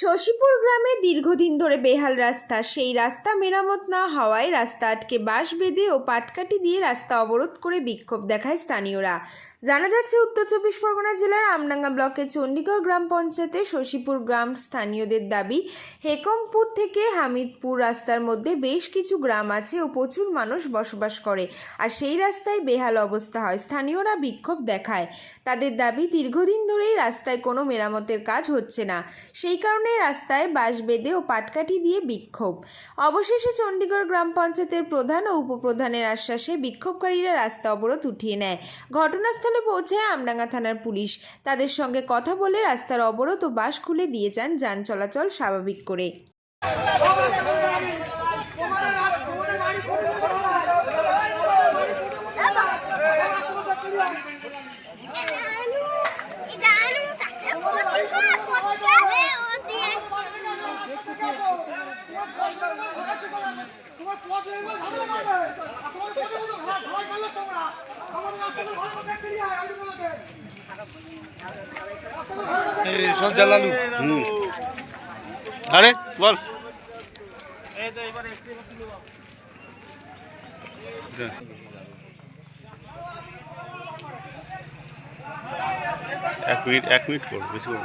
শশীপুর গ্রামে দীর্ঘদিন ধরে বেহাল রাস্তা। সেই রাস্তা মেরামত না হওয়ায় রাস্তা আটকে বাঁশ বেঁধে ও পাটকাঠি দিয়ে রাস্তা অবরোধ করে বিক্ষোভ দেখায় স্থানীয়রা। জানা যাচ্ছে, উত্তর চব্বিশ পরগনা জেলার আমডাঙ্গা ব্লকের চণ্ডীগড় গ্রাম পঞ্চায়েতে শশীপুর গ্রাম স্থানীয়দের দাবি, হেকমপুর থেকে হামিদপুর রাস্তার মধ্যে বেশ কিছু গ্রাম আছে ও প্রচুর মানুষ বসবাস করে আর সেই রাস্তায় বেহাল অবস্থা হয়, স্থানীয়রা বিক্ষোভ দেখায়। তাদের দাবি, দীর্ঘদিন ধরেই রাস্তায় কোনো মেরামতের কাজ হচ্ছে না। সেই কারণে রাস্তায় বাঁশ বেঁধে ও পাটকাঠি দিয়ে বিক্ষোভ। অবশেষে চণ্ডীগড় গ্রাম পঞ্চায়েতের প্রধান ও উপপ্রধানের আশ্বাসে বিক্ষোভকারীরা রাস্তা অবরোধ উঠিয়ে নেয়। ঘটনাস্থলে পৌঁছায় আমডাঙ্গা থানার পুলিশ তাদের সঙ্গে কথা বলে রাস্তার অবরোধ ও বাস খুলে দিয়ে যান যান চলাচল স্বাভাবিক করে। ভর্তি হবে ও দিয়ে এক মিনিট এক মিনিট করো বেশি করব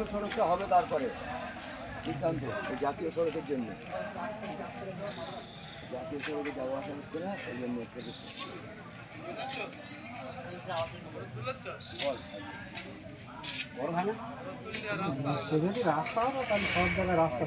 জাতীয় সড়কটা হবে তারপরে। সিদ্ধান্ত জাতীয় সড়কের জন্য। জাতীয় সড়কে যাওয়া আসা হচ্ছে না সেই জন্য যদি রাস্তা তাহলে সব রাস্তা